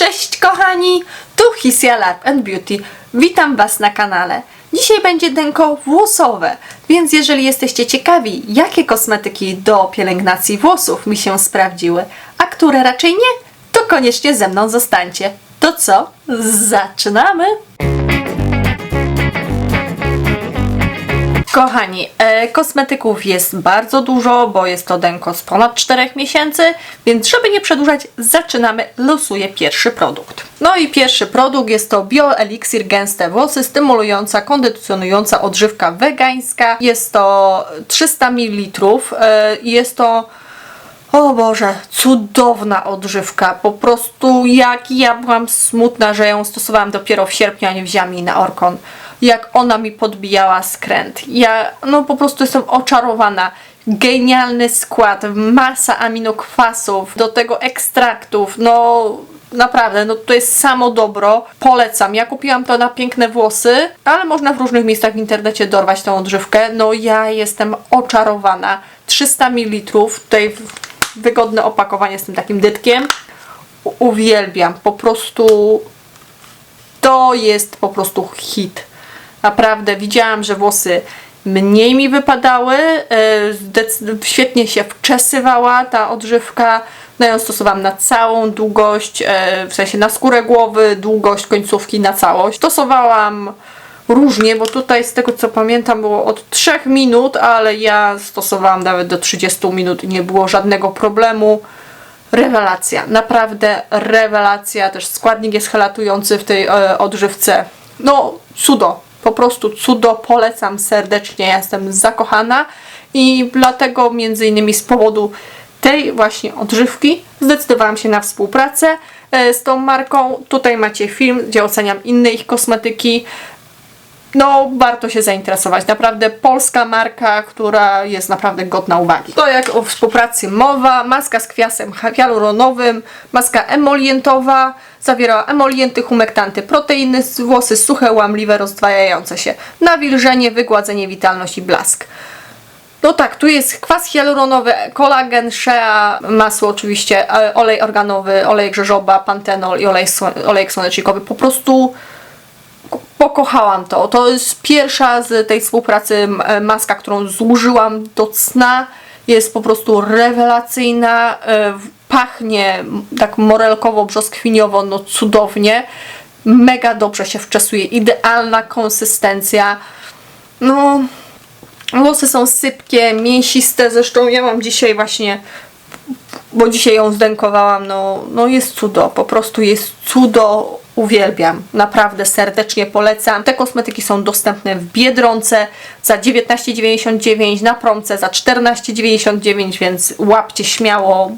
Cześć kochani, tu Hisia Lab and Beauty. Witam Was na kanale. Dzisiaj będzie denko włosowe, więc jeżeli jesteście ciekawi, jakie kosmetyki do pielęgnacji włosów mi się sprawdziły, a które raczej nie, to koniecznie ze mną zostańcie. To co? Zaczynamy! Kochani, e, kosmetyków jest bardzo dużo, bo jest to denko z ponad 4 miesięcy, więc żeby nie przedłużać, zaczynamy. Losuję pierwszy produkt. No i pierwszy produkt jest to Bio Elixir Gęste Włosy, stymulująca, kondycjonująca odżywka wegańska. Jest to 300 ml e, jest to o Boże, cudowna odżywka. Po prostu jak ja byłam smutna, że ją stosowałam dopiero w sierpniu, a nie wzięłam jej na Orkon. Jak ona mi podbijała skręt. Ja no po prostu jestem oczarowana. Genialny skład, masa aminokwasów, do tego ekstraktów, no naprawdę, no to jest samo dobro. Polecam. Ja kupiłam to na piękne włosy, ale można w różnych miejscach w internecie dorwać tę odżywkę. No ja jestem oczarowana. 300 ml, tutaj wygodne opakowanie z tym takim dytkiem. Uwielbiam. Po prostu to jest po prostu hit. Naprawdę widziałam, że włosy mniej mi wypadały, e, świetnie się wczesywała ta odżywka. No ją stosowałam na całą długość, e, w sensie na skórę głowy, długość końcówki na całość. Stosowałam różnie, bo tutaj z tego co pamiętam było od 3 minut, ale ja stosowałam nawet do 30 minut i nie było żadnego problemu. Rewelacja, naprawdę rewelacja. Też składnik jest helatujący w tej e, odżywce. No, cudo, po prostu cudo, polecam serdecznie, jestem zakochana i dlatego między innymi z powodu tej właśnie odżywki zdecydowałam się na współpracę e, z tą marką. Tutaj macie film, gdzie oceniam inne ich kosmetyki. No, warto się zainteresować. Naprawdę polska marka, która jest naprawdę godna uwagi. To jak o współpracy mowa, maska z kwiasem hialuronowym, maska emolientowa, zawierała emolienty, humektanty, proteiny, włosy suche, łamliwe, rozdwajające się, nawilżenie, wygładzenie, witalność i blask. No tak, tu jest kwas hialuronowy, kolagen, shea, masło oczywiście, e, olej organowy, olej grzeżoba, pantenol i olej, olejek słonecznikowy. Po prostu pokochałam to. To jest pierwsza z tej współpracy e, maska, którą zużyłam do cna. Jest po prostu rewelacyjna, e, pachnie tak morelkowo-brzoskwiniowo, no cudownie. Mega dobrze się wczesuje, idealna konsystencja. No, włosy są sypkie, mięsiste, zresztą ja mam dzisiaj właśnie bo dzisiaj ją zdękowałam, no, no jest cudo, po prostu jest cudo, uwielbiam, naprawdę serdecznie polecam. Te kosmetyki są dostępne w Biedronce za 19,99, na promce za 14,99, więc łapcie śmiało.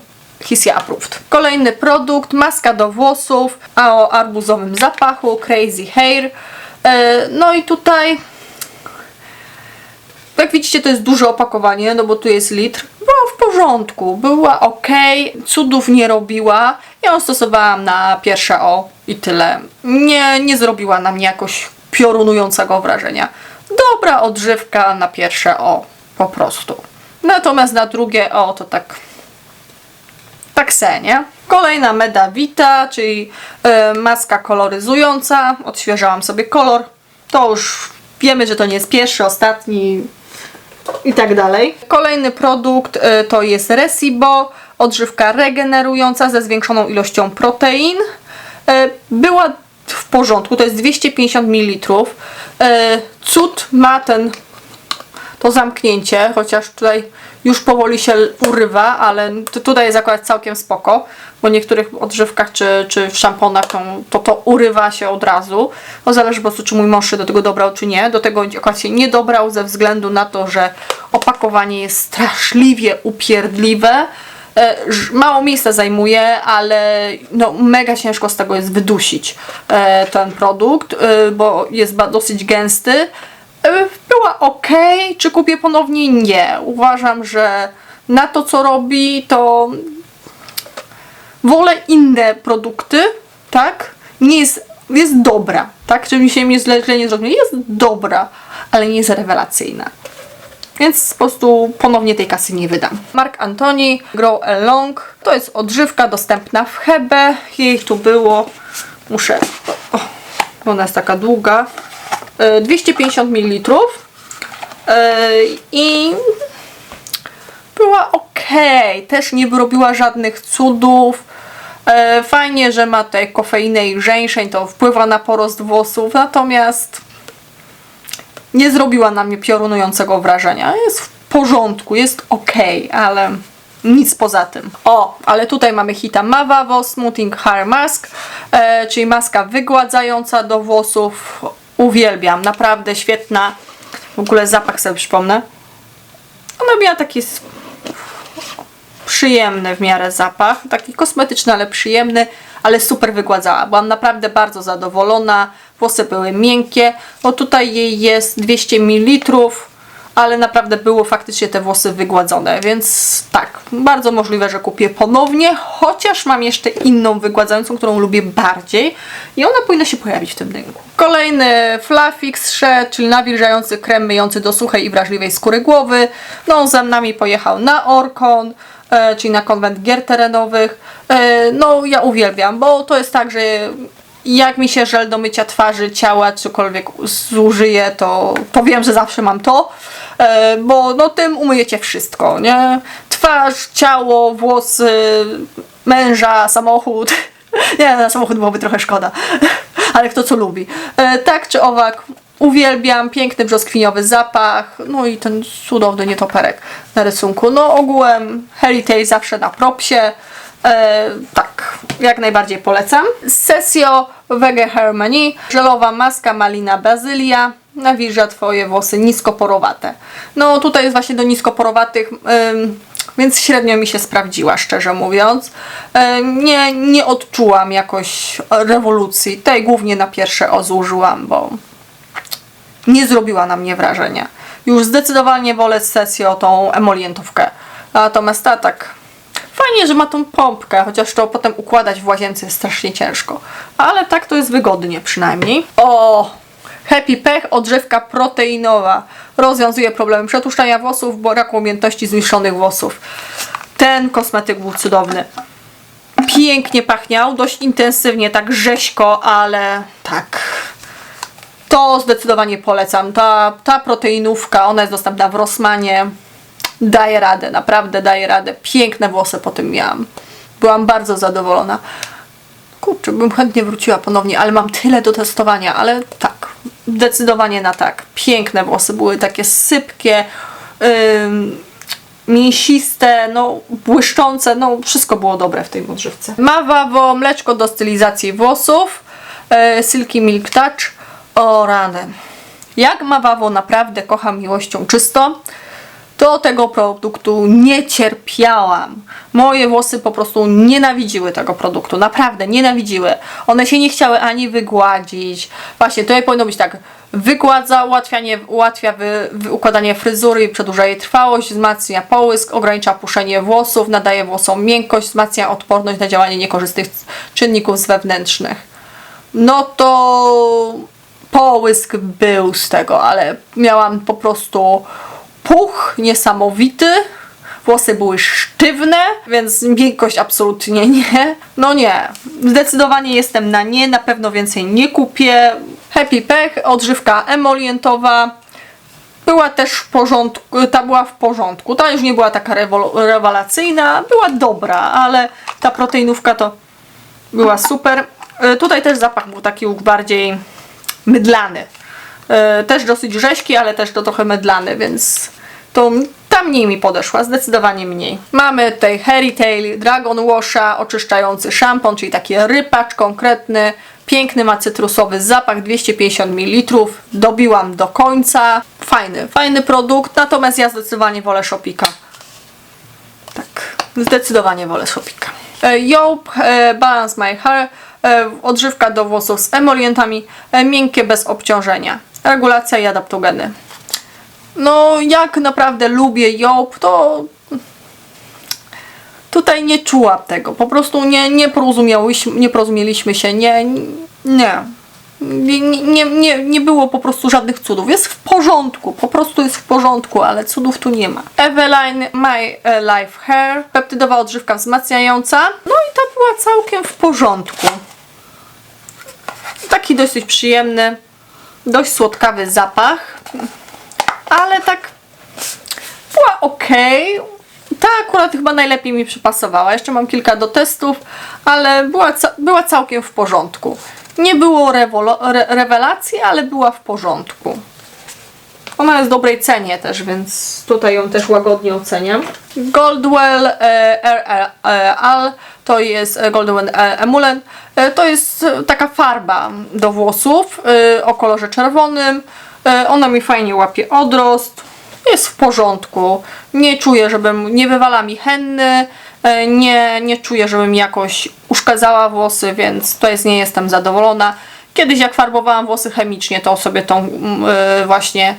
Hisia approved. Kolejny produkt, maska do włosów, o arbuzowym zapachu, Crazy Hair. E, No i tutaj jak widzicie, to jest duże opakowanie, no bo tu jest litr. Była w porządku, była ok, cudów nie robiła. Ja ją stosowałam na pierwsze o i tyle. Nie, nie zrobiła na mnie jakoś piorunującego wrażenia. Dobra odżywka na pierwsze o, po prostu. Natomiast na drugie o to tak tak se, nie? Kolejna Meda Vita, czyli e, maska koloryzująca. Odświeżałam sobie kolor. To już wiemy, że to nie jest pierwszy, ostatni i tak dalej. Kolejny produkt e, to jest Resibo, odżywka regenerująca ze zwiększoną ilością protein. E, była w porządku, to jest 250 ml. Cud ma ten to zamknięcie, chociaż tutaj już powoli się urywa, ale tutaj jest akurat całkiem spoko, bo w niektórych odżywkach czy, czy w szamponach to, to to urywa się od razu. No zależy po prostu, czy mój mąż się do tego dobrał, czy nie. Do tego akurat się nie dobrał ze względu na to, że opakowanie jest straszliwie upierdliwe. E, Mało miejsca zajmuje, ale no, mega ciężko z tego jest wydusić e, ten produkt, e, bo jest dosyć gęsty. E, Była ok, czy kupię ponownie? Nie. Uważam, że na to co robi, to wolę inne produkty, tak? Nie jest, jest dobra, tak? Żeby mi się nie źle, nie zrozumieć. Jest dobra, ale nie jest rewelacyjna. Więc po prostu ponownie tej kasy nie wydam. Mark Antoni Grow Along to jest odżywka dostępna w Hebe. Jej tu było, muszę, o, ona jest taka długa, 250 ml e, i była ok, też nie robiła żadnych cudów. E, fajnie, że ma tutaj kofeinę i żeńszeń, to wpływa na porost włosów, natomiast nie zrobiła na mnie piorunującego wrażenia. Jest w porządku, jest ok, ale nic poza tym. O, ale tutaj mamy hita Mavavo Smoothing Hair Mask, e, czyli maska wygładzająca do włosów. Uwielbiam, naprawdę świetna. W ogóle zapach sobie przypomnę. Ona miała taki przyjemny w miarę zapach, taki kosmetyczny, ale przyjemny, ale super wygładzała. Byłam naprawdę bardzo zadowolona, włosy były miękkie, bo tutaj jej jest 200 ml, ale naprawdę było faktycznie te włosy wygładzone, więc tak, bardzo możliwe, że kupię ponownie, chociaż mam jeszcze inną wygładzającą, którą lubię bardziej i ona powinna się pojawić w tym rynku. Kolejny Fluffix Shred, czyli nawilżający krem myjący do suchej i wrażliwej skóry głowy. No, ze nami pojechał na Orkon, e, czyli na konwent gier terenowych. E, no, ja uwielbiam, bo to jest tak, że jak mi się żel do mycia twarzy, ciała, cokolwiek zużyję, to, to wiem, że zawsze mam to, e, bo no tym umyjecie wszystko, nie? Twarz, ciało, włosy, męża, samochód. Nie, na samochód byłoby trochę szkoda, ale kto co lubi. E, tak czy owak, uwielbiam, piękny brzoskwiniowy zapach, no i ten cudowny nietoperek na rysunku. No ogółem Heritage zawsze na propsie. E, tak, jak najbardziej polecam. Sesio Wege Harmony, żelowa maska malina bazylia, nawilża Twoje włosy niskoporowate. No tutaj jest właśnie do niskoporowatych, więc średnio mi się sprawdziła, szczerze mówiąc. Nie, nie odczułam jakoś rewolucji. Tej głównie na pierwsze o zużyłam, bo nie zrobiła na mnie wrażenia. Już zdecydowanie wolę sesję o tą emolientówkę. Natomiast ta tak fajnie, że ma tą pompkę, chociaż to potem układać w łazience jest strasznie ciężko. Ale tak to jest wygodnie przynajmniej. O! Happy Pech, odżywka proteinowa. Rozwiązuje problemy przetłuszczania włosów, braku umiejętności zniszczonych włosów. Ten kosmetyk był cudowny. Pięknie pachniał, dość intensywnie, tak rzeźko, ale tak to zdecydowanie polecam. Ta, ta proteinówka, ona jest dostępna w Rossmanie. Daje radę, naprawdę daje radę. Piękne włosy po tym miałam. Byłam bardzo zadowolona. Kurczę, bym chętnie wróciła ponownie, ale mam tyle do testowania, ale tak, zdecydowanie na tak. Piękne włosy były takie sypkie, ym, mięsiste, no błyszczące, no wszystko było dobre w tej odżywce. Mawawo, mleczko do stylizacji włosów, e, Silky Milk Touch, o rany. Jak Mawawo naprawdę kocham miłością czysto, to tego produktu nie cierpiałam. Moje włosy po prostu nienawidziły tego produktu, naprawdę nienawidziły. One się nie chciały ani wygładzić. Właśnie tutaj powinno być tak, wygładza, ułatwianie, ułatwia wy, wy, układanie fryzury, przedłuża jej trwałość, wzmacnia połysk, ogranicza puszczenie włosów, nadaje włosom miękkość, wzmacnia odporność na działanie niekorzystnych czynników zewnętrznych. No to połysk był z tego, ale miałam po prostu puch niesamowity. Włosy były sztywne, więc miękkość absolutnie nie. No nie, zdecydowanie jestem na nie, na pewno więcej nie kupię. Happy Pech, odżywka emolientowa. Była też w porządku, ta była w porządku. Ta już nie była taka rewelacyjna, była dobra, ale ta proteinówka to była super. E, Tutaj też zapach był taki już bardziej mydlany. E, Też dosyć rzeźki, ale też to trochę mydlany, więc to ta mniej mi podeszła, zdecydowanie mniej. Mamy tutaj Hairy Tail Dragon Washa, oczyszczający szampon, czyli taki rypacz konkretny. Piękny, ma cytrusowy zapach, 250 ml. Dobiłam do końca. Fajny, fajny produkt, natomiast ja zdecydowanie wolę Shopika. Tak, zdecydowanie wolę Shopika. E, Joop e, Balance My Hair, odżywka do włosów z emolientami, miękkie bez obciążenia. Regulacja i adaptogeny. No, jak naprawdę lubię Joop, to tutaj nie czułam tego. Po prostu nie, nie, porozumiałyśmy, nie porozumieliśmy się. Nie, nie. Nie, nie, nie, było po prostu żadnych cudów. Jest w porządku, po prostu jest w porządku, ale cudów tu nie ma. Eveline My e, Life Hair, peptydowa odżywka wzmacniająca. No i ta była całkiem w porządku. Taki dosyć przyjemny, dość słodkawy zapach, ale tak była ok. Ta akurat chyba najlepiej mi przypasowała. Jeszcze mam kilka do testów, ale była, ca- była całkiem w porządku. Nie było re- rewelacji, ale była w porządku. Ona jest w dobrej cenie też, więc tutaj ją też łagodnie oceniam. Goldwell e, RL to jest e, Goldwell e, Emulent. E, to jest e, taka farba do włosów e, o kolorze czerwonym. E, ona mi fajnie łapie odrost. Jest w porządku. Nie czuję, żebym nie wywala mi henny. E, Nie, nie czuję, żebym jakoś uszkadzała włosy, więc to jest nie jestem zadowolona. Kiedyś jak farbowałam włosy chemicznie, to sobie tą mm, e, właśnie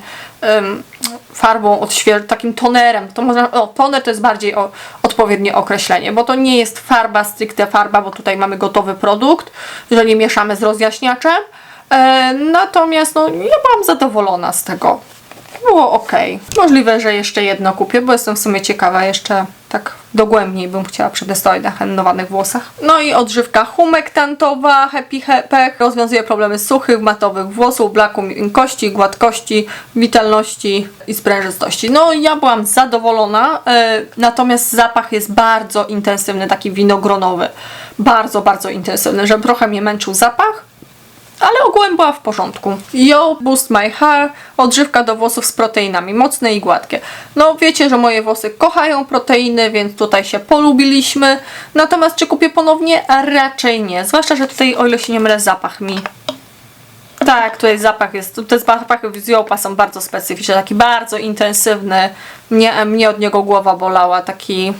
farbą odśwież, takim tonerem, to można, o, toner to jest bardziej o, odpowiednie określenie, bo to nie jest farba, stricte farba, bo tutaj mamy gotowy produkt, że nie mieszamy z rozjaśniaczem. E, natomiast no, ja byłam zadowolona z tego. Było ok. Możliwe, że jeszcze jedno kupię, bo jestem w sumie ciekawa jeszcze tak dogłębniej bym chciała przetestować na hennowanych włosach. No i odżywka humektantowa Happy Pech rozwiązuje problemy suchych, matowych włosów, braku miękkości, gładkości, witalności i sprężystości. No ja byłam zadowolona, e, natomiast zapach jest bardzo intensywny, taki winogronowy. Bardzo, bardzo intensywny, że trochę mnie męczył zapach, ale ogółem była w porządku. Yo Boost My Hair, odżywka do włosów z proteinami, mocne i gładkie. No wiecie, że moje włosy kochają proteiny, więc tutaj się polubiliśmy. Natomiast czy kupię ponownie? Raczej nie. Zwłaszcza, że tutaj, o ile się nie mylę, zapach mi tak, tutaj zapach jest, te zapachy z Jopa są bardzo specyficzne, taki bardzo intensywny, mnie, mnie od niego głowa bolała, taki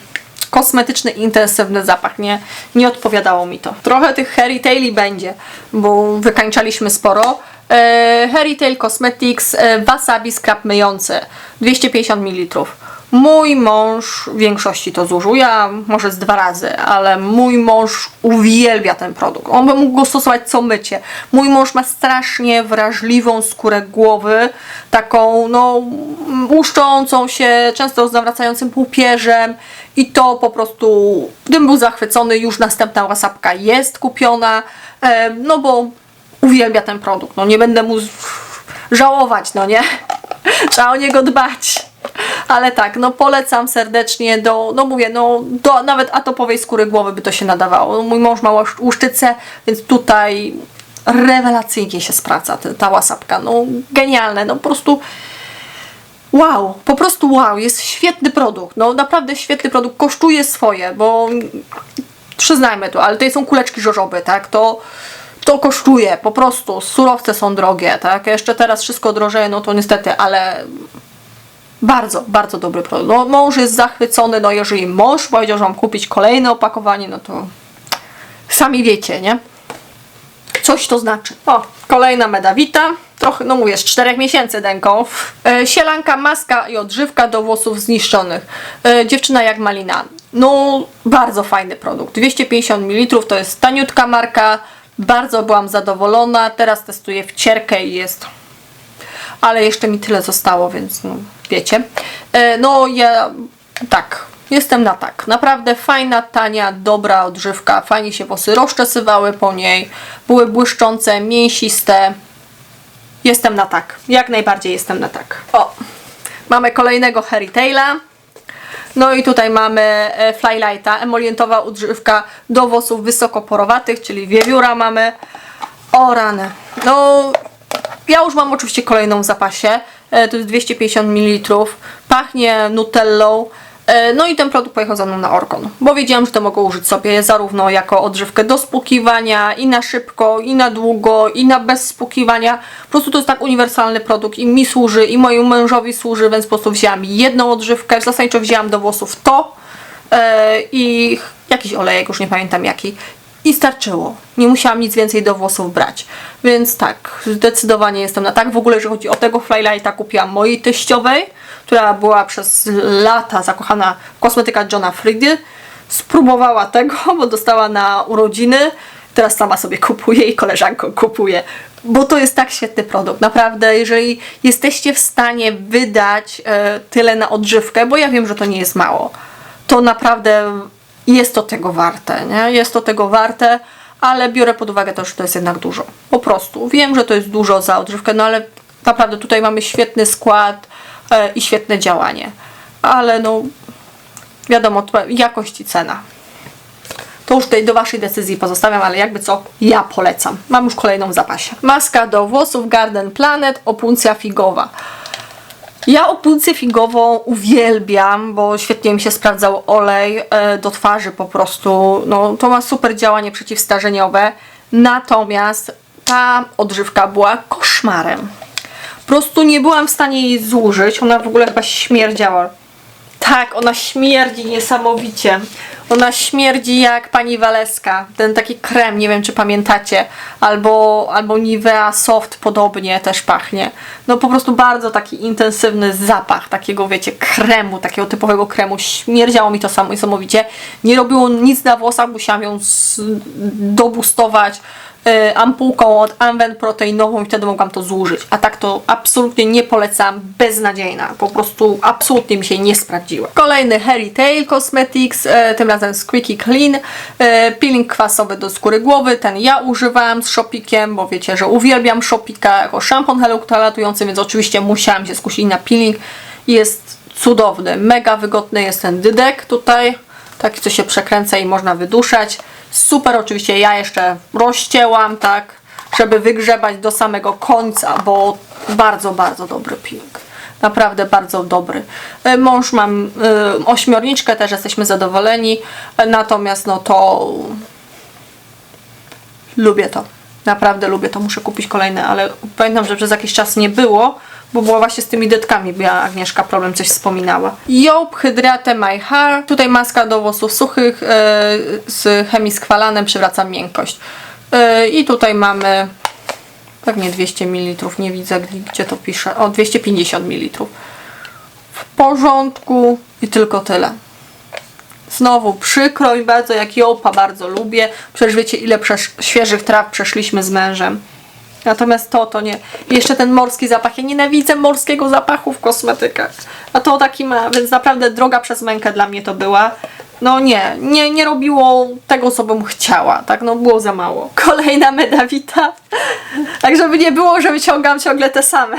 kosmetyczny, intensywny zapach, nie, nie odpowiadało mi to. Trochę tych Harry Taili będzie, bo wykańczaliśmy sporo. E, Harry Tail Cosmetics e, Wasabi Scrub myjący, 250 ml. Mój mąż w większości to zużył, ja może z dwa razy, ale mój mąż uwielbia ten produkt. On by mógł go stosować co mycie. Mój mąż ma strasznie wrażliwą skórę głowy, taką no łuszczącą się, często z nawracającym półpierzem i to po prostu, gdybym był zachwycony, już następna łasapka jest kupiona, no bo uwielbia ten produkt, no nie będę mu żałować, no nie? Trzeba o niego dbać. Ale tak, no polecam serdecznie do, no mówię, no do nawet atopowej skóry głowy by to się nadawało. Mój mąż ma łusz- łuszczycę, więc tutaj rewelacyjnie się sprawdza ta, ta łasapka. No genialne, no po prostu wow, po prostu wow, jest świetny produkt. No naprawdę świetny produkt, kosztuje swoje, bo przyznajmy to, ale tutaj są kuleczki żożoby, tak? To to kosztuje, po prostu. Surowce są drogie, tak? Jeszcze teraz wszystko drożeje, no to niestety, ale bardzo, bardzo dobry produkt. No, mąż jest zachwycony, no jeżeli mąż powiedział, że mam kupić kolejne opakowanie, no to sami wiecie, nie? Coś to znaczy. O, kolejna medawita. Trochę, no mówię, z 4 miesięcy denką. E, sielanka, maska i odżywka do włosów zniszczonych. E, dziewczyna jak malina. No, bardzo fajny produkt. 250 ml to jest taniutka marka. Bardzo byłam zadowolona. Teraz testuję wcierkę i jest ale jeszcze mi tyle zostało, więc no, wiecie. E, no ja tak, jestem na tak. Naprawdę fajna, tania, dobra odżywka. Fajnie się włosy rozczesywały po niej. Były błyszczące, mięsiste. Jestem na tak. Jak najbardziej jestem na tak. O, mamy kolejnego Harry Taila. No i tutaj mamy e, Flylighta, emolientowa odżywka do włosów wysokoporowatych, czyli wiewióra mamy. O rany. No, ja już mam oczywiście kolejną w zapasie. E, To jest 250 ml. Pachnie nutellą. E, No i ten produkt pojechał za mną na Orkon, bo wiedziałam, że to mogę użyć sobie zarówno jako odżywkę do spłukiwania, i na szybko, i na długo, i na bez spłukiwania. Po prostu to jest tak uniwersalny produkt i mi służy, i mojemu mężowi służy, więc po prostu wzięłam jedną odżywkę. Zasadniczo wzięłam do włosów to e, i jakiś olejek, już nie pamiętam jaki. I starczyło. Nie musiałam nic więcej do włosów brać. Więc tak, zdecydowanie jestem na tak. W ogóle, jeżeli chodzi o tego Flylighta, kupiłam mojej teściowej, która była przez lata zakochana w kosmetyka Johna Friedy. Spróbowała tego, bo dostała na urodziny Teraz sama sobie kupuję i koleżanką kupuję, bo to jest tak świetny produkt. Naprawdę, jeżeli jesteście w stanie wydać e, tyle na odżywkę, bo ja wiem, że to nie jest mało, to naprawdę jest to tego warte, nie? Jest to tego warte, ale biorę pod uwagę to, że to jest jednak dużo. Po prostu. Wiem, że to jest dużo za odżywkę, no ale naprawdę tutaj mamy świetny skład e, i świetne działanie. Ale no, wiadomo, jakość i cena. To już tutaj do Waszej decyzji pozostawiam, ale jakby co, ja polecam. Mam już kolejną w zapasie. Maska do włosów Garden Planet, opuncja figowa. Ja opuncję figową uwielbiam, bo świetnie mi się sprawdzał olej e, do twarzy po prostu. No, to ma super działanie przeciwstarzeniowe. Natomiast ta odżywka była koszmarem. Po prostu nie byłam w stanie jej zużyć. Ona w ogóle chyba śmierdziała. Tak, ona śmierdzi niesamowicie. Ona śmierdzi jak pani Waleska. Ten taki krem, nie wiem czy pamiętacie. Albo, albo Nivea Soft podobnie też pachnie. No po prostu bardzo taki intensywny zapach takiego, wiecie, kremu, takiego typowego kremu. Śmierdziało mi to samo niesamowicie. Nie robiło nic na włosach, musiałam ją dobustować y, ampułką od Anwen proteinową i wtedy mogłam to zużyć. A tak to absolutnie nie polecam, beznadziejna. Po prostu absolutnie mi się nie sprawdziła. Kolejny Harry Tail Cosmetics, y, tym razem Squeaky Clean, y, peeling kwasowy do skóry głowy. Ten ja używałam z Shopikiem, bo wiecie, że uwielbiam Shopika jako szampon heliokalatujący, więc oczywiście musiałam się skusić na peeling. Jest cudowny, mega wygodny jest ten dydek tutaj taki co się przekręca i można wyduszać. Super, oczywiście ja jeszcze rozcięłam, tak, żeby wygrzebać do samego końca, bo bardzo, bardzo dobry peeling. Naprawdę bardzo dobry. E, Mąż mam y, ośmiorniczkę, też jesteśmy zadowoleni, E, natomiast no to lubię to. Naprawdę lubię to, muszę kupić kolejne, ale pamiętam, że przez jakiś czas nie było, bo była właśnie z tymi detkami, bo Agnieszka problem coś wspominała. Job Hydrate My Hair, tutaj maska do włosów suchych e, z chemii skwalanem przywraca miękkość. E, I tutaj mamy pewnie 200 ml, nie widzę gdzie to pisze, o 250 ml. W porządku i tylko tyle. Znowu przykro mi bardzo, jak Jopa bardzo lubię. Przecież wiecie, ile przesz- świeżych traw przeszliśmy z mężem. Natomiast to, to nie. Jeszcze ten morski zapach. Ja nienawidzę morskiego zapachu w kosmetykach. A to taki ma, więc naprawdę droga przez mękę dla mnie to była. No nie, nie, nie robiło tego, co bym chciała, tak? No było za mało. Kolejna medawita. Tak, żeby nie było, że wyciągam ciągle te same.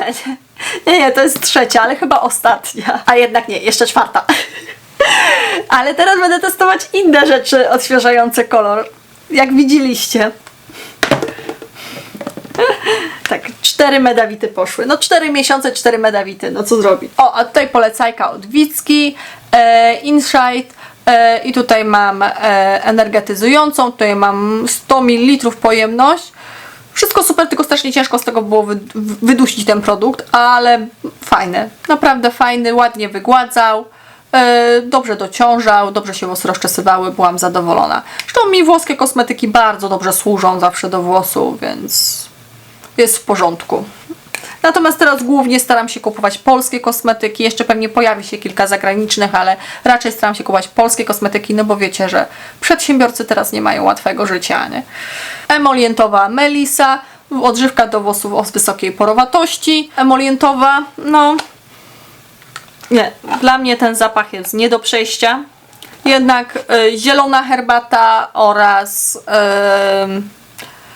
Nie, nie, to jest trzecia, ale chyba ostatnia. A jednak nie, jeszcze czwarta. Ale teraz będę testować inne rzeczy odświeżające kolor. Jak widzieliście. Tak, cztery medawity poszły. No cztery miesiące, cztery medawity, no co zrobić? O, a tutaj polecajka od Wicki, e, Insight i tutaj mam e, energetyzującą, tutaj mam 100 ml pojemność. Wszystko super, tylko strasznie ciężko z tego było wy, wydusić ten produkt, ale fajny, naprawdę fajny, ładnie wygładzał. E, dobrze dociążał, dobrze się włosy rozczesywały, byłam zadowolona. Zresztą mi włoskie kosmetyki bardzo dobrze służą zawsze do włosów, więc jest w porządku. Natomiast teraz głównie staram się kupować polskie kosmetyki. Jeszcze pewnie pojawi się kilka zagranicznych, ale raczej staram się kupować polskie kosmetyki, no bo wiecie, że przedsiębiorcy teraz nie mają łatwego życia, nie? Emolientowa Melisa, odżywka do włosów o wysokiej porowatości. Emolientowa, no nie, dla mnie ten zapach jest nie do przejścia. Jednak y, zielona herbata oraz y,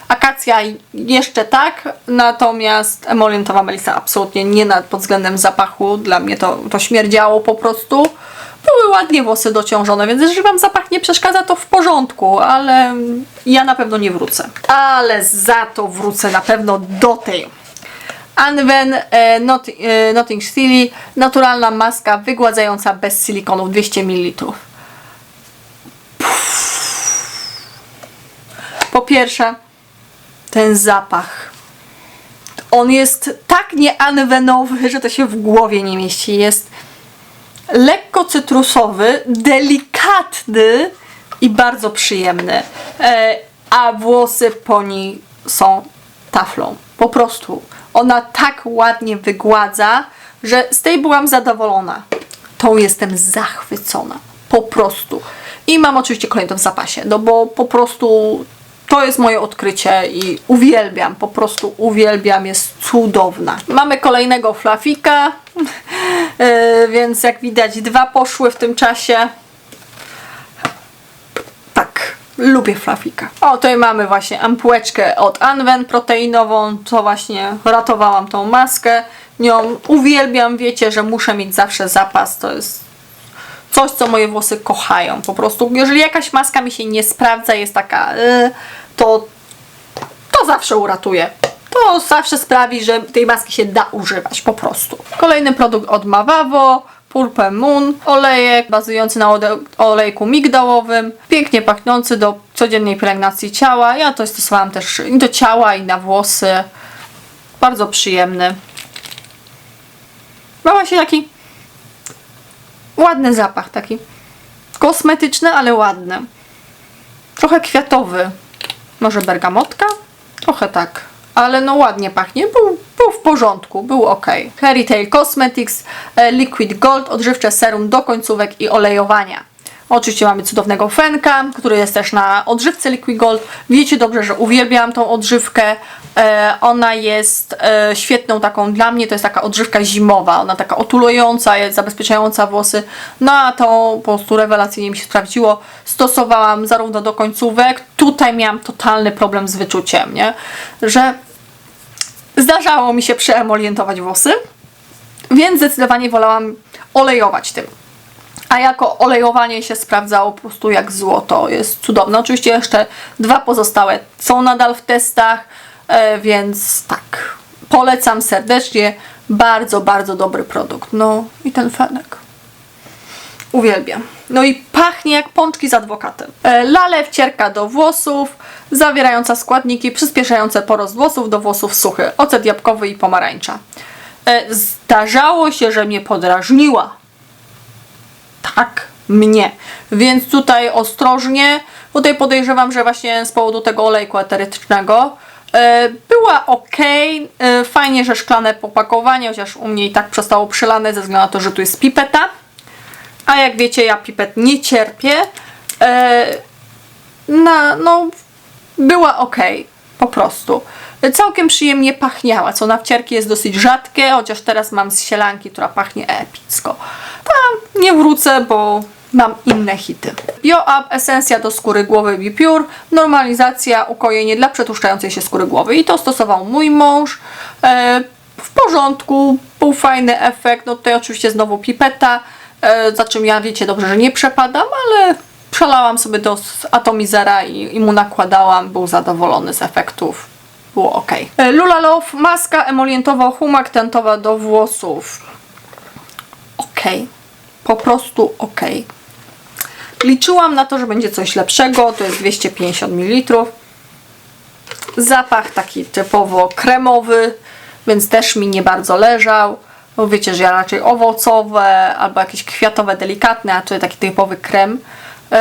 akacja jeszcze tak, natomiast emolientowa melisa absolutnie nie na, pod względem zapachu. Dla mnie to, to śmierdziało po prostu. Były ładnie włosy dociążone, więc jeżeli Wam zapach nie przeszkadza, to w porządku, ale ja na pewno nie wrócę. Ale za to wrócę na pewno do tej Anwen e, Not, e, Notting Silly, naturalna maska wygładzająca bez silikonów 200 ml. Po pierwsze, ten zapach. On jest tak nieanwenowy, że to się w głowie nie mieści. Jest lekko cytrusowy, delikatny i bardzo przyjemny. E, a włosy po niej są taflą. Po prostu. Ona tak ładnie wygładza, że z tej byłam zadowolona. Tą jestem zachwycona. Po prostu. I mam oczywiście kolejną w zapasie, no bo po prostu to jest moje odkrycie i uwielbiam, po prostu uwielbiam, jest cudowna. Mamy kolejnego flafika, yy, więc jak widać dwa poszły w tym czasie. Tak, lubię flafika. O, tutaj mamy właśnie ampułeczkę od Anwen proteinową, to właśnie ratowałam tą maskę. Nią uwielbiam, wiecie, że muszę mieć zawsze zapas, to jest coś, co moje włosy kochają. Po prostu, jeżeli jakaś maska mi się nie sprawdza, jest taka, yy, to, to zawsze uratuje. To zawsze sprawi, że tej maski się da używać, po prostu. Kolejny produkt od Mavavo. Purple Moon, olejek bazujący na olejku migdałowym, pięknie pachnący do codziennej pielęgnacji ciała. Ja to stosowałam też i do ciała, i na włosy. Bardzo przyjemny. Ma właśnie taki ładny zapach, taki kosmetyczny, ale ładny. Trochę kwiatowy. Może bergamotka? Trochę tak. Ale no ładnie pachnie. Był, był w porządku, był ok. Harry Tail Cosmetics e, Liquid Gold, odżywcze serum do końcówek i olejowania. Oczywiście mamy cudownego Fenka, który jest też na odżywce Liquid Gold. Wiecie dobrze, że uwielbiam tą odżywkę. E, ona jest e, świetną taką dla mnie, to jest taka odżywka zimowa. Ona taka otulująca, jest zabezpieczająca włosy. No a to po prostu rewelacyjnie mi się sprawdziło. Stosowałam zarówno do końcówek. Tutaj miałam totalny problem z wyczuciem, nie? Że zdarzało mi się przeemolientować włosy, więc zdecydowanie wolałam olejować tym. A jako olejowanie się sprawdzało po prostu jak złoto. Jest cudowne. Oczywiście jeszcze dwa pozostałe są nadal w testach, e, więc tak. Polecam serdecznie. Bardzo, bardzo dobry produkt. No i ten fenek. Uwielbiam. No i pachnie jak pączki z adwokatem. E, Lale wcierka do włosów, zawierająca składniki przyspieszające porost włosów do włosów suchych. Ocet jabłkowy i pomarańcza. E, Zdarzało się, że mnie podrażniła tak mnie. Więc tutaj ostrożnie. Tutaj podejrzewam, że właśnie z powodu tego olejku eterycznego e, była ok. Fajnie, że szklane popakowanie, chociaż u mnie i tak przestało przylane ze względu na to, że tu jest pipeta. A jak wiecie, ja pipet nie cierpię. E, na, no, była ok, po prostu. Całkiem przyjemnie pachniała, co na wcierki jest dosyć rzadkie, chociaż teraz mam z sielanki, która pachnie epicko. Tam nie wrócę, bo mam inne hity. BioUp, esencja do skóry głowy Be Pure, normalizacja, ukojenie dla przetłuszczającej się skóry głowy. I to stosował mój mąż. E, w porządku, był fajny efekt. No tutaj oczywiście znowu pipeta, za czym ja wiecie dobrze, że nie przepadam, ale przelałam sobie do atomizera i, i mu nakładałam. Był zadowolony z efektów. Było ok. E, Lula Love, maska emolientowo-humektantowa do włosów. Ok. Po prostu ok. Liczyłam na to, że będzie coś lepszego. To jest 250 ml. Zapach taki typowo kremowy, więc też mi nie bardzo leżał. Bo wiecie, że ja raczej owocowe albo jakieś kwiatowe, delikatne, a tutaj taki typowy krem yy,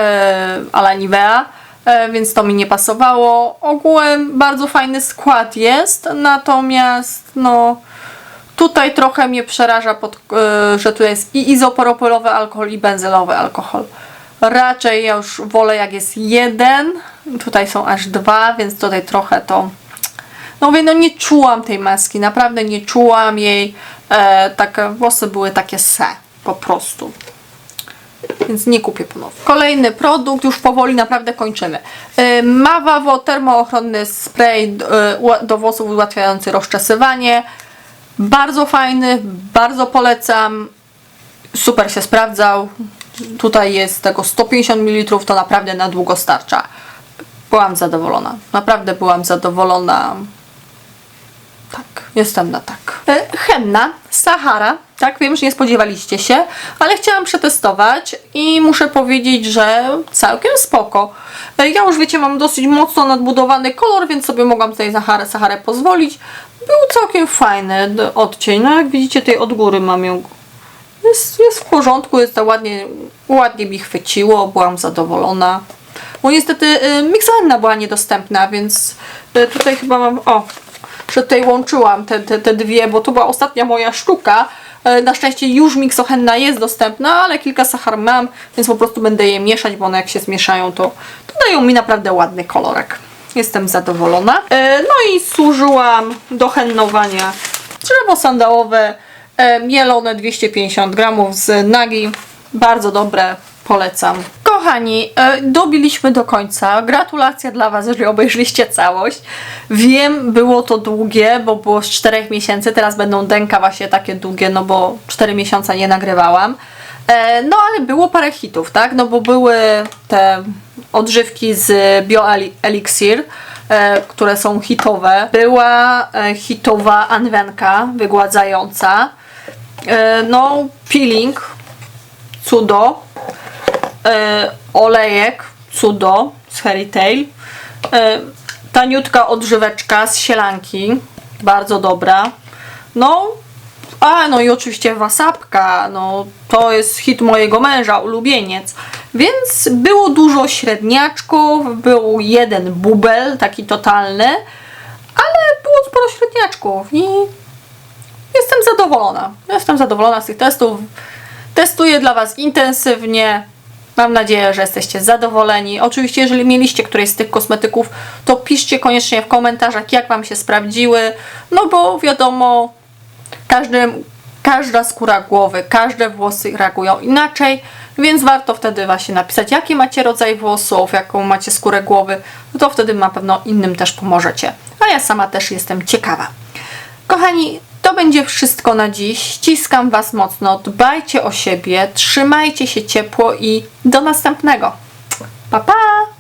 a la Nivea, yy, więc to mi nie pasowało. Ogółem bardzo fajny skład jest, natomiast no tutaj trochę mnie przeraża, pod, yy, że tu jest i izopropylowy alkohol i benzylowy alkohol. Raczej ja już wolę jak jest jeden, tutaj są aż dwa, więc tutaj trochę to no mówię, no nie czułam tej maski, naprawdę nie czułam jej. E, włosy były takie se, po prostu. Więc nie kupię ponownie. Kolejny produkt, już powoli naprawdę kończymy. E, Mavavo termoochronny spray e, ua- do włosów ułatwiający rozczesywanie. Bardzo fajny, bardzo polecam. Super się sprawdzał. Tutaj jest tego 150 ml, to naprawdę na długo starcza. Byłam zadowolona. Naprawdę byłam zadowolona. Jestem na tak. E, Henna, Sahara, tak, wiem, że nie spodziewaliście się, ale chciałam przetestować i muszę powiedzieć, że całkiem spoko. E, Ja już wiecie, mam dosyć mocno nadbudowany kolor, więc sobie mogłam tutaj Saharę, Saharę pozwolić. Był całkiem fajny odcień, no jak widzicie tutaj od góry mam ją jest, jest w porządku, jest to ładnie, ładnie mi chwyciło, byłam zadowolona. Bo niestety y, Mixenna była niedostępna, więc tutaj chyba mam, o, że tutaj łączyłam te, te, te dwie, bo to była ostatnia moja sztuka. Y, Na szczęście już Mixohenna jest dostępna, ale kilka sachar mam, więc po prostu będę je mieszać, bo one jak się zmieszają, to, to dają mi naprawdę ładny kolorek. Jestem zadowolona. E, No i służyłam do hennowania drzewo sandałowe e, mielone 250 gramów z nagi. Bardzo dobre, polecam. Kochani, e, dobiliśmy do końca. Gratulacje dla Was, że obejrzeliście całość. Wiem, było to długie, bo było z 4 miesięcy. Teraz będą denka właśnie takie długie, no bo 4 miesiące nie nagrywałam. E, No ale było parę hitów, tak? No bo były te odżywki z BioElixir, e, które są hitowe. Była hitowa anwenka wygładzająca. No, peeling, cudo. E, Olejek, cudo z Fairy Tail. E, Taniutka odżyweczka z sielanki, bardzo dobra. No, a no i oczywiście wasapka, no to jest hit mojego męża, ulubieniec. Więc było dużo średniaczków, był jeden bubel, taki totalny, ale było sporo średniaczków i jestem zadowolona. Jestem zadowolona z tych testów. Testuję dla Was intensywnie. Mam nadzieję, że jesteście zadowoleni. Oczywiście, jeżeli mieliście któreś z tych kosmetyków, to piszcie koniecznie w komentarzach, jak Wam się sprawdziły. No bo wiadomo, każdy, każda skóra głowy, każde włosy reagują inaczej, więc warto wtedy właśnie napisać, jaki macie rodzaj włosów, jaką macie skórę głowy, no to wtedy na pewno innym też pomożecie. A ja sama też jestem ciekawa. Kochani, to będzie wszystko na dziś. Ściskam Was mocno, dbajcie o siebie, trzymajcie się ciepło i do następnego. Pa, pa!